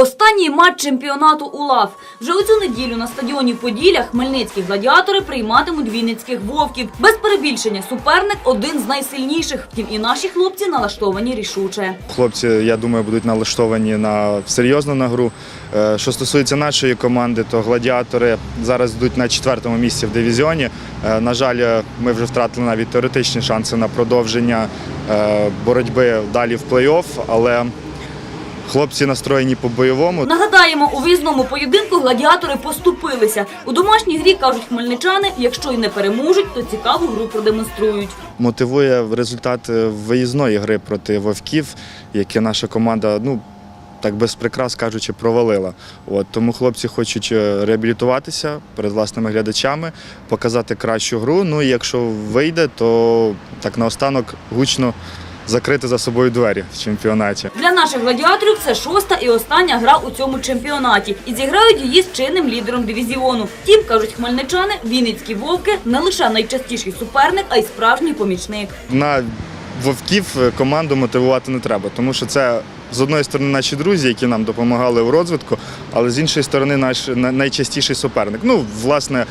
Останній матч чемпіонату УЛАВ. Вже у цю неділю на стадіоні Поділля хмельницькі гладіатори прийматимуть вінницьких вовків. Без перебільшення суперник один з найсильніших. Втім, і наші хлопці налаштовані рішуче. Хлопці, я думаю, будуть налаштовані на серйозну на гру. Е, Що стосується нашої команди, то гладіатори зараз йдуть на четвертому місці в дивізіоні. Е, На жаль, е, ми вже втратили навіть теоретичні шанси на продовження боротьби далі в плей-офф, але хлопці настроєні по-бойовому. Нагадаємо, у виїзному поєдинку гладіатори поступилися. У домашній грі кажуть хмельничани, якщо й не переможуть, то цікаву гру продемонструють. Мотивує результат е, виїзної гри проти вовків, яке наша команда, ну так без прикрас кажучи, провалила. От тому хлопці хочуть е, реабілітуватися перед власними глядачами, показати кращу гру. Ну і якщо вийде, то так наостанок гучно закрити за собою двері в чемпіонаті. Для наших гладіаторів це шоста і остання гра у цьому чемпіонаті. І зіграють її з чинним лідером дивізіону. Втім, кажуть хмельничани, вінницькі вовки не лише найчастіший суперник, а й справжній помічник. На вовків е, команду мотивувати не треба, тому що це з одної сторони наші друзі, які нам допомагали у розвитку, але з іншої сторони наш найчастіший суперник. Ну, власне,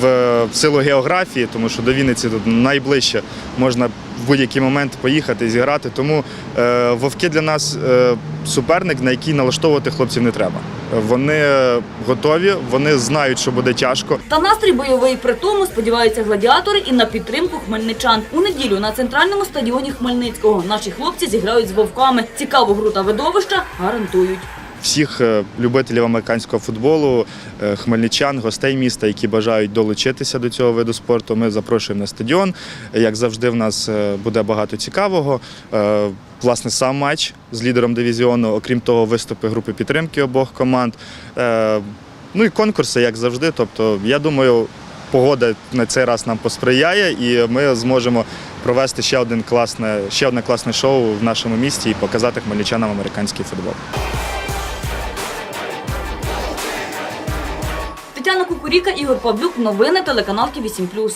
в, в силу географії, тому що до Вінниці тут найближче можна в будь-який момент поїхати зіграти. Тому е, вовки для нас е, суперник, на який налаштовувати хлопців не треба. Вони готові, вони знають, що буде тяжко. Та настрій бойовий при тому сподіваються гладіатори і на підтримку хмельничан. У неділю на центральному стадіоні Хмельницького наші хлопці зіграють з вовками. Цікаву гру та видовища гарантують. всіх е, любителів американського футболу, е, хмельничан, гостей міста, які бажають долучитися до цього виду спорту. Ми запрошуємо на стадіон. Як завжди, в нас е, буде багато цікавого. Власне, сам матч з лідером дивізіону, окрім того, виступи групи підтримки обох команд. Ну і конкурси, як завжди. Тобто, я думаю, погода на цей раз нам посприяє, і ми зможемо провести ще один класне, ще одне класне шоу в нашому місті і показати хмельничанам американський футбол. Тетяна Кукуріка, Ігор Павлюк. Новини телеканал Ті 8+.